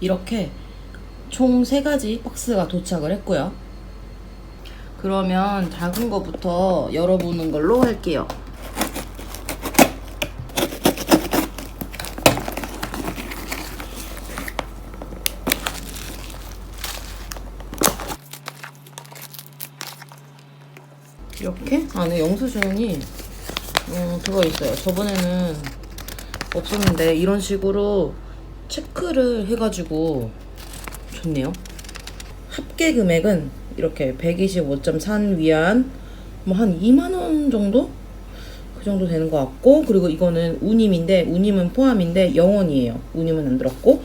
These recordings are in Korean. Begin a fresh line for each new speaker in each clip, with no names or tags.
이렇게 총세 가지 박스가 도착을 했고요. 그러면 작은 거부터 열어보는 걸로 할게요. 이렇게 안에 영수증이 음, 들어있어요. 저번에는 없었는데 이런 식으로 체크를 해가지고 좋네요. 합계 금액은 이렇게 125.3 위안 뭐 한 2만 원 정도? 그 정도 되는 것 같고 그리고 이거는 운임인데 운임은 포함인데 영원이에요. 운임은 안 들었고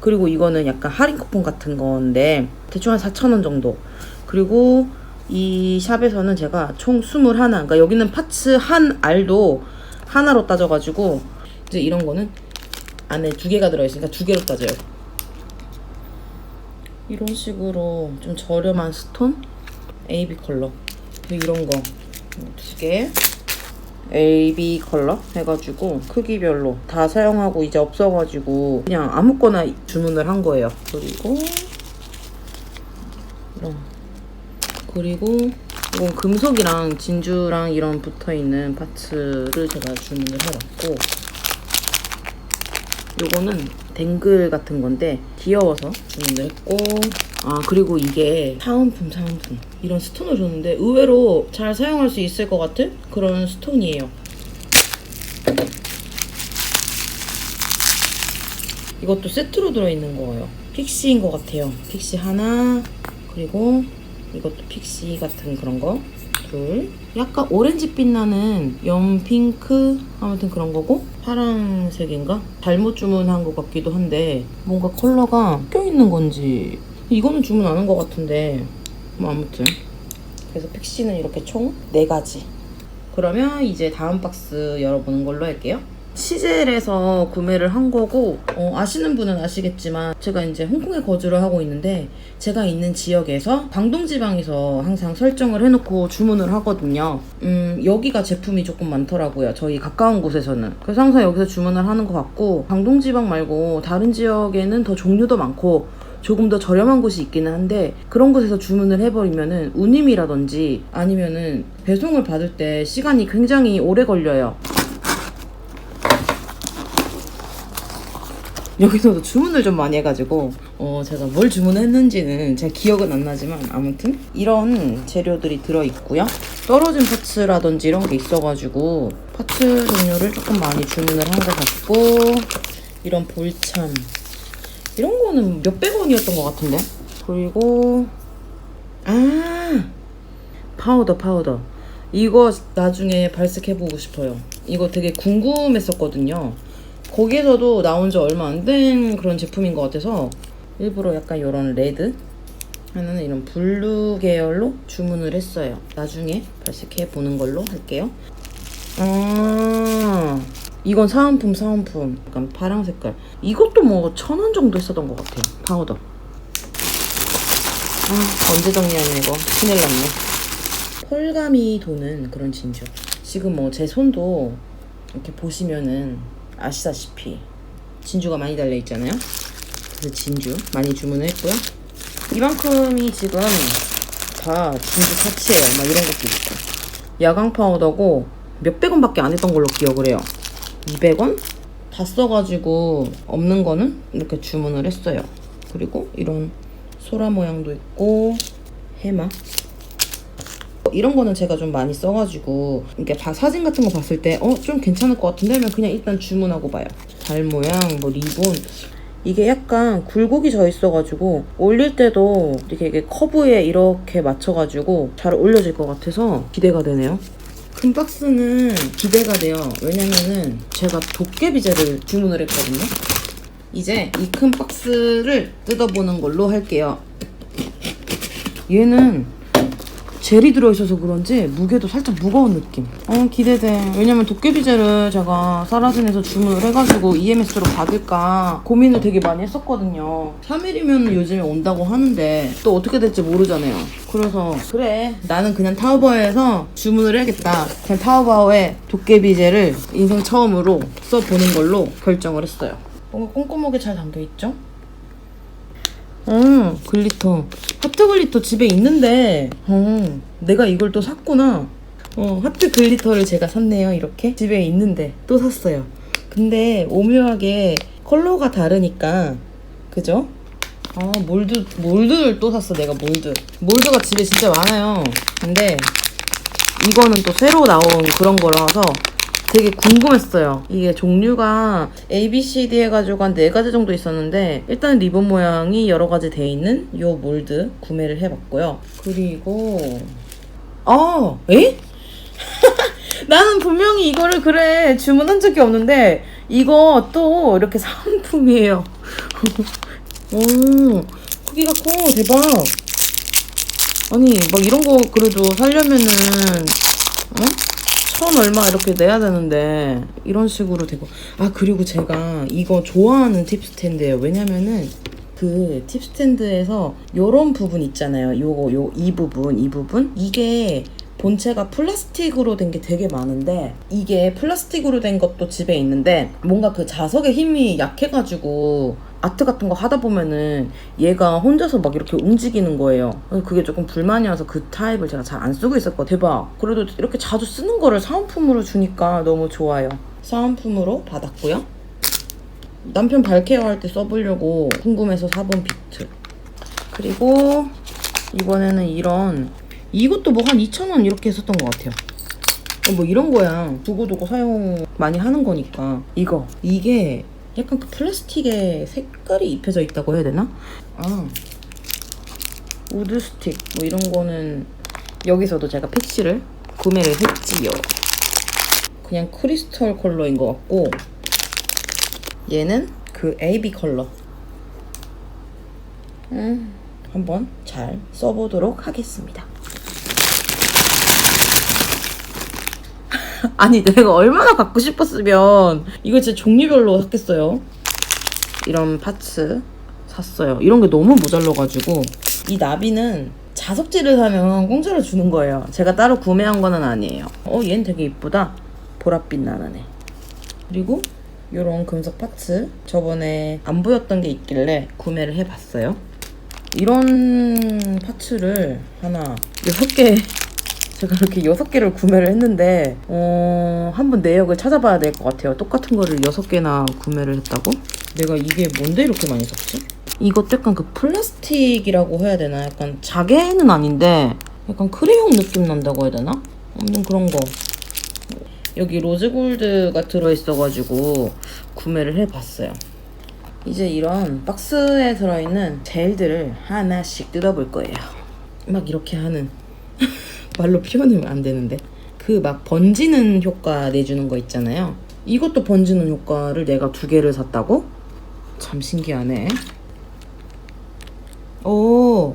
그리고 이거는 약간 할인 쿠폰 같은 건데 대충 한 4천 원 정도. 그리고 이 샵에서는 제가 총 21, 그러니까 여기는 파츠 한 알도 하나로 따져가지고 이제 이런 거는 안에 두 개가 들어있으니까 두 개로 따져요. 이런 식으로 좀 저렴한 스톤? AB 컬러. 그리고 이런 거. 두 개. AB 컬러 해가지고 크기별로 다 사용하고 이제 없어가지고 그냥 아무거나 주문을 한 거예요. 그리고 이런. 그리고 이건 금속이랑 진주랑 이런 붙어있는 파츠를 제가 주문을 해봤고 요거는 댕글 같은 건데 귀여워서 주문을 했고 아 그리고 이게 사은품 사은품. 이런 스톤을 줬는데 의외로 잘 사용할 수 있을 것 같은 그런 스톤이에요. 이것도 세트로 들어있는 거예요. 픽시인 것 같아요. 픽시 하나 그리고 이것도 픽시 같은 그런 거 둘. 약간 오렌지빛 나는 연핑크 아무튼 그런 거고 파란색인가? 잘못 주문한 것 같기도 한데 뭔가 컬러가 껴있는 건지 이거는 주문 안 한 것 같은데 뭐 아무튼 그래서 픽시는 이렇게 총 4가지 그러면 이제 다음 박스 열어보는 걸로 할게요. 시젤에서 구매를 한 거고 어, 아시는 분은 아시겠지만 제가 이제 홍콩에 거주를 하고 있는데 제가 있는 지역에서 광동 지방에서 항상 설정을 해놓고 주문을 하거든요. 음 여기가 제품이 조금 많더라고요. 저희 가까운 곳에서는 그래서 항상 여기서 주문을 하는 것 같고 광동 지방 말고 다른 지역에는 더 종류도 많고 조금 더 저렴한 곳이 있기는 한데 그런 곳에서 주문을 해버리면은 운임이라든지 아니면은 배송을 받을 때 시간이 굉장히 오래 걸려요. 여기서도 주문을 좀 많이 해가지고 어 제가 뭘 주문했는지는 제 기억은 안 나지만 아무튼 이런 재료들이 들어있고요. 떨어진 파츠라든지 이런 게 있어가지고 파츠 종류를 조금 많이 주문을 한 것 같고 이런 볼참 이런 거는 몇백 원이었던 것 같은데? 그리고 아 파우더 파우더. 이거 나중에 발색해보고 싶어요. 이거 되게 궁금했었거든요 거기에서도 나온 지 얼마 안 된 그런 제품인 것 같아서 일부러 약간 이런 레드 하나는 이런 블루 계열로 주문을 했어요. 나중에 발색해 보는 걸로 할게요. 아, 이건 사은품 사은품. 약간 파랑 색깔. 이것도 뭐 천 원 정도 했었던 것 같아요. 파우더. 아, 언제 정리하냐 이거. 큰일 났네. 펄감이 도는 그런 진주. 지금 뭐 제 손도 이렇게 보시면은 아시다시피 진주가 많이 달려 있잖아요. 그래서 진주 많이 주문을 했고요. 이만큼이 지금 다 진주 파츠예요. 막 이런 것도 있고. 야광 파우더고 몇백 원밖에 안 했던 걸로 기억을 해요. 200원? 다 써가지고 없는 거는 이렇게 주문을 했어요. 그리고 이런 소라 모양도 있고 해마 이런 거는 제가 좀 많이 써가지고 이렇게 바- 사진 같은 거 봤을 때 어 좀 괜찮을 것 같은데 하면 그냥 일단 주문하고 봐요. 달 모양, 뭐 리본 이게 약간 굴곡이 져 있어가지고 올릴 때도 이렇게 이게 커브에 이렇게 맞춰가지고 잘 올려질 것 같아서 기대가 되네요. 큰 박스는 기대가 돼요. 왜냐면은 제가 도깨비제를 주문을 했거든요. 이제 이 큰 박스를 뜯어보는 걸로 할게요. 얘는 젤이 들어있어서 그런지 무게도 살짝 무거운 느낌. 어, 기대돼. 왜냐면 도깨비젤을 제가 사라진에서 주문을 해가지고 EMS로 받을까 고민을 되게 많이 했었거든요. 3일이면 요즘에 온다고 하는데 또 어떻게 될지 모르잖아요. 그래서 그래 나는 그냥 타오바오에서 주문을 해야겠다. 그냥 타오바오에 도깨비젤을 인생 처음으로 써보는 걸로 결정을 했어요. 뭔가 꼼꼼하게 잘 담겨있죠? 글리터. 하트 글리터 집에 있는데, 어, 내가 이걸 또 샀구나. 어, 하트 글리터를 제가 샀네요. 이렇게. 집에 있는데, 또 샀어요. 근데 오묘하게 컬러가 다르니까, 그죠? 아, 몰드, 몰드를 또 샀어, 내가 몰드. 몰드가 집에 진짜 많아요. 근데, 이거는 또 새로 나온 그런 거라서 되게 궁금했어요. 이게 종류가 A, B, C, D 해가지고 한네 가지 정도 있었는데 일단 리본 모양이 여러 가지 돼 있는 요 몰드 구매를 해봤고요. 그리고 아, 에? 나는 분명히 이거를 그래 주문한 적이 없는데 이거 또 이렇게 사은품이에요. 오, 크기가 커 대박. 아니 막 이런 거 그래도 살려면은 어? 천 얼마 이렇게 내야 되는데 이런 식으로 되고. 아 그리고 제가 이거 좋아하는 팁 스탠드예요. 왜냐면은 그 팁 스탠드에서 요런 부분 있잖아요. 요거 요 이 부분 이 부분. 이게 본체가 플라스틱으로 된 게 되게 많은데 이게 플라스틱으로 된 것도 집에 있는데 뭔가 그 자석의 힘이 약해가지고 아트 같은 거 하다 보면은 얘가 혼자서 막 이렇게 움직이는 거예요. 그게 조금 불만이어서 그 타입을 제가 잘 안 쓰고 있었거든요. 대박. 그래도 이렇게 자주 쓰는 거를 사은품으로 주니까 너무 좋아요. 사은품으로 받았고요. 남편 발케어 할 때 써보려고 궁금해서 사본 비트. 그리고 이번에는 이런 이것도 뭐 한 2,000원 이렇게 했었던 것 같아요. 어, 뭐 이런 거야. 두고두고 사용 많이 하는 거니까. 이거. 이게 약간 그 플라스틱에 색깔이 입혀져 있다고 해야 되나? 아. 우드 스틱. 뭐 이런 거는 여기서도 제가 패치를 구매를 했지요. 그냥 크리스털 컬러인 것 같고 얘는 그 AB 컬러. 음, 한번 잘 써보도록 하겠습니다. 아니 내가 얼마나 갖고 싶었으면 이거 진짜 종류별로 샀겠어요. 이런 파츠 샀어요. 이런 게 너무 모자라가지고 이 나비는 자석지를 사면 공짜로 주는 거예요. 제가 따로 구매한 거는 아니에요. 어 얘는 되게 이쁘다. 보랏빛 애. 그리고 이런 금속 파츠 저번에 안 보였던 게 있길래 구매를 해봤어요. 이런 파츠를 하나 여섯 개 제가 이렇게 여섯 개를 구매를 했는데 어 한번 내역을 찾아봐야 될 것 같아요. 똑같은 거를 여섯 개나 구매를 했다고? 내가 이게 뭔데 이렇게 많이 샀지? 이것도 약간 그 플라스틱이라고 해야 되나? 약간 자개는 아닌데 약간 크레용 느낌 난다고 해야 되나? 아무튼 그런 거. 여기 로즈골드가 들어있어가지고 구매를 해봤어요. 이제 이런 박스에 들어있는 젤들을 하나씩 뜯어볼 거예요. 막 이렇게 하는 말로 표현하면 안 되는데 그 막 번지는 효과 내주는 거 있잖아요. 이것도 번지는 효과를 내가 두 개를 샀다고? 참 신기하네. 오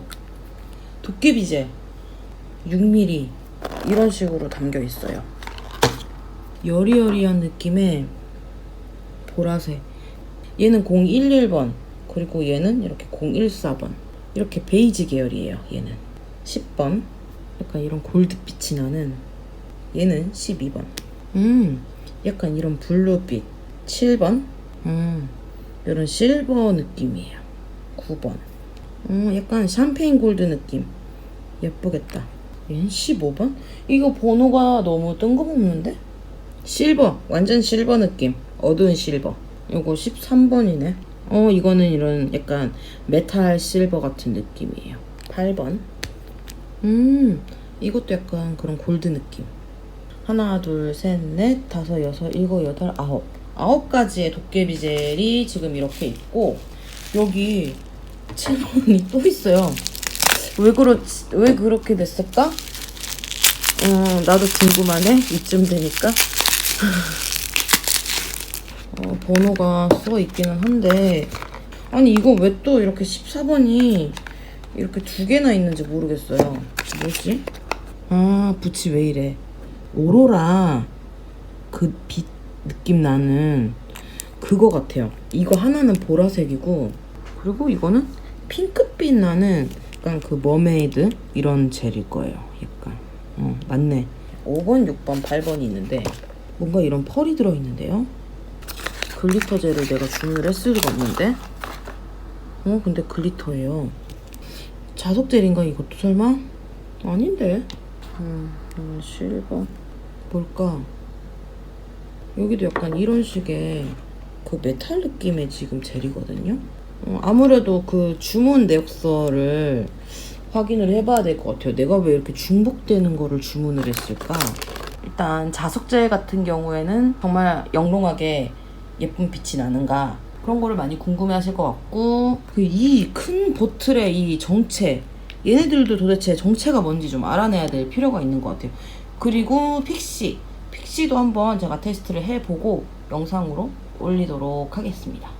도깨비제 6mm 이런 식으로 담겨 있어요. 여리여리한 느낌의 보라색. 얘는 011번 그리고 얘는 이렇게 014번 이렇게 베이지 계열이에요. 얘는 10번 약간 이런 골드빛이 나는 얘는 12번. 음, 약간 이런 블루빛 7번. 음, 이런 실버 느낌이에요. 9번. 음, 약간 샴페인 골드 느낌. 예쁘겠다. 얘는 15번? 이거 번호가 너무 뜬금없는데? 실버. 완전 실버 느낌. 어두운 실버. 요거 13번이네. 어, 이거는 이런 약간 메탈 실버 같은 느낌이에요. 8번. 음, 이것도 약간 그런 골드 느낌. 하나, 둘, 셋, 넷, 다섯, 여섯, 일곱, 여덟, 아홉. 아홉 가지의 도깨비 젤이 지금 이렇게 있고, 여기 7번이 또 있어요. 왜 그렇, 왜 그렇게 됐을까? 어, 나도 궁금하네. 이쯤 되니까. 어, 번호가 써 있기는 한데, 아니, 이거 왜 또 이렇게 14번이 이렇게 두 개나 있는지 모르겠어요. 뭐지? 아, 붓이 왜 이래? 오로라 그 빛 느낌 나는 그거 같아요. 이거 하나는 보라색이고, 그리고 이거는 핑크빛 나는 약간 그 머메이드 이런 젤일 거예요. 약간. 어, 맞네. 5번, 6번, 8번이 있는데, 뭔가 이런 펄이 들어있는데요? 글리터 젤을 내가 주문을 했을 리가 없는데? 어, 근데 글리터예요. 자석 젤인가 이것도 설마? 아닌데. 음, 음 실버. 뭘까? 여기도 약간 이런 식의 그 메탈 느낌의 지금 젤이거든요. 어, 아무래도 그 주문 내역서를 확인을 해봐야 될 것 같아요. 내가 왜 이렇게 중복되는 거를 주문을 했을까? 일단 자석젤 같은 경우에는 정말 영롱하게 예쁜 빛이 나는가 그런 거를 많이 궁금해 하실 것 같고 그이큰 보틀의 이 정체 얘네들도 도대체 정체가 뭔지 좀 알아내야 될 필요가 있는 것 같아요. 그리고 픽시 픽시도 한번 제가 테스트를 해보고 영상으로 올리도록 하겠습니다.